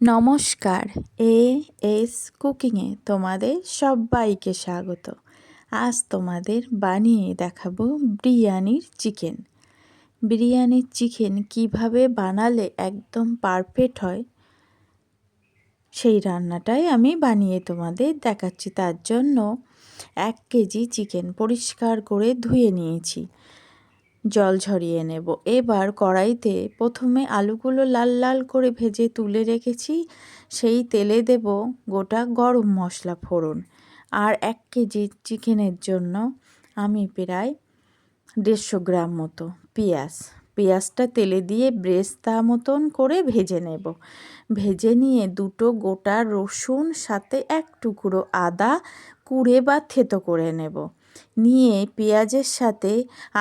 নমস্কার, A S কুকিংয়ে তোমাদের সবাইকে স্বাগত। আজ তোমাদের বানিয়ে দেখাবো বিরিয়ানির চিকেন। বিরিয়ানির চিকেন কীভাবে বানালে একদম পারফেক্ট হয় সেই রান্নাটাই আমি বানিয়ে তোমাদের দেখাচ্ছি। তার জন্য এক কেজি চিকেন পরিষ্কার করে ধুয়ে নিয়েছি। জল ঝরিয়ে নেব। এবার কড়াইতে প্রথমে আলুগুলো লাল লাল করে ভেজে তুলে রেখেছি। সেই তেলে দেব গোটা গরম মশলা ফোড়ন। আর এক কেজি চিকেনের জন্য আমি প্রায় দেড়শো গ্রাম মতো পেঁয়াজ। পেঁয়াজটা তেলে দিয়ে ব্রেস্তা মতন করে ভেজে নেব। ভেজে নিয়ে দুটো গোটা রসুন, সাথে এক টুকরো আদা কুড়ে বা থেতো করে নেব। নিয়ে পেঁয়াজের সাথে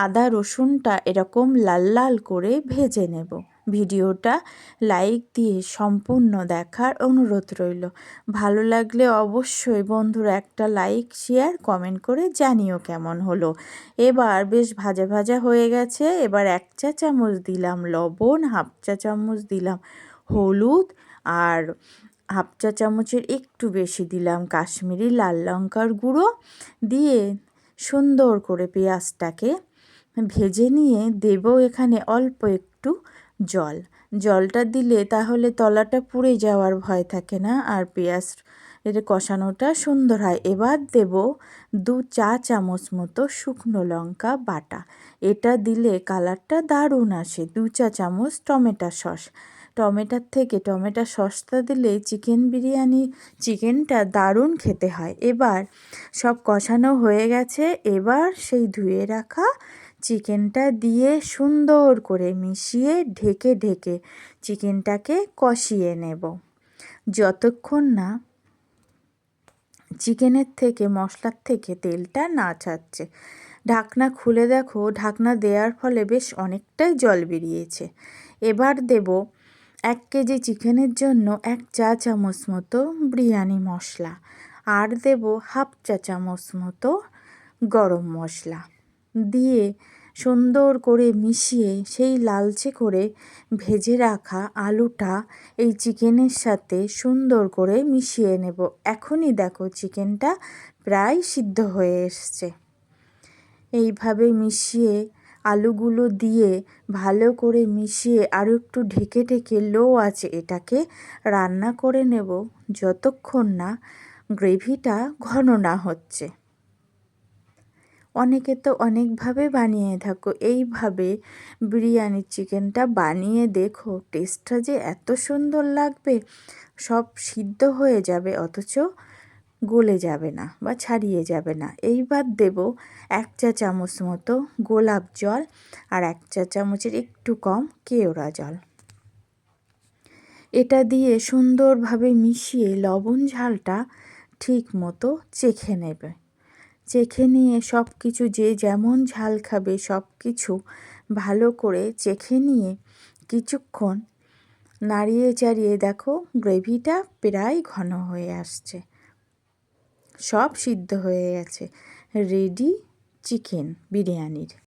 আদা, রসুনটা এরকম লাল লাল করে ভেজে নেব। ভিডিওটা লাইক দিয়ে সম্পূর্ণ দেখার অনুরোধ রইল। ভালো লাগলে অবশ্যই বন্ধুরা একটা লাইক, শেয়ার, কমেন্ট করে জানিও কেমন হলো। এবার বেশ ভাজা ভাজা হয়ে গেছে। এবার এক চা চামচ দিলাম লবণ, হাফ চা চামচ দিলাম হলুদ আর হাফ চা চামচের একটু বেশি দিলাম কাশ্মীরি লাল লঙ্কার গুঁড়ো। দিয়ে সুন্দর করে পেঁয়াজটাকে ভেজে নিয়ে দেব এখানে অল্প একটু জল। জলটা দিলে তাহলে তলাটা পুড়ে যাওয়ার ভয় থাকে না আর পেঁয়াজ এর কষানোটা সুন্দর হয়। এবার দেব দু চা চামচ মতো শুকনো লঙ্কা বাটা। এটা দিলে কালারটা দারুণ আসে। দু চা চামচ টমেটো সস। টমেটোর থেকে টমেটো সসটা দিলে চিকেন বিরিয়ানি, চিকেনটা দারুণ খেতে হয়। এবার সব কষানো হয়ে গেছে। এবার সেই ধুয়ে রাখা চিকেনটা দিয়ে সুন্দর করে মিশিয়ে ঢেকে ঢেকে চিকেনটাকে কষিয়ে নেব। যতক্ষণ না চিকেনের থেকে, মশলার থেকে তেলটা না ছাড়ছে ঢাকনা খুলে দেখো। ঢাকনা দেওয়ার ফলে বেশ অনেকটাই জল বেরিয়েছে। এবার দেব এক কেজি চিকেনের জন্য এক চা চামচ মতো বিরিয়ানি মশলা। আর দেব হাফ চা চামচ মতো গরম মশলা। দিয়ে সুন্দর করে মিশিয়ে সেই লালচে করে ভেজে রাখা আলুটা এই চিকেনের সাথে সুন্দর করে মিশিয়ে নেব। এখনই দেখো চিকেনটা প্রায় সিদ্ধ হয়ে এসছে। এইভাবে মিশিয়ে আলুগুলো দিয়ে ভালো করে মিশিয়ে আরও একটু ঢেকে ঢেকে, লো আছে এটাকে রান্না করে নেব যতক্ষণ না গ্রেভিটা ঘন না হচ্ছে। অনেকে তো অনেকভাবে বানিয়ে থাকো এইভাবে বিরিয়ানি চিকেনটা বানিয়ে দেখো টেস্টটা যে এত সুন্দর লাগবে, সব সিদ্ধ হয়ে যাবে, অথচ গলে যাবে না বা ছাড়িয়ে যাবে না। এইবার দেব এক চা চামচ মতো গোলাপ জল আর এক চা চামচের একটু কম কেওড়া জল। এটা দিয়ে সুন্দরভাবে মিশিয়ে লবণ ঝালটা ঠিক মতো চেখে নেবে। চেখে নিয়ে সব কিছু যে যেমন ঝাল খাবে সব কিছু ভালো করে চেখে নিয়ে কিছুক্ষণ নাড়িয়ে চাড়িয়ে দেখো গ্রেভিটা প্রায় ঘন হয়ে আসছে। সব সিদ্ধ হয়ে গেছে। রেডি চিকেন বিরিয়ানির।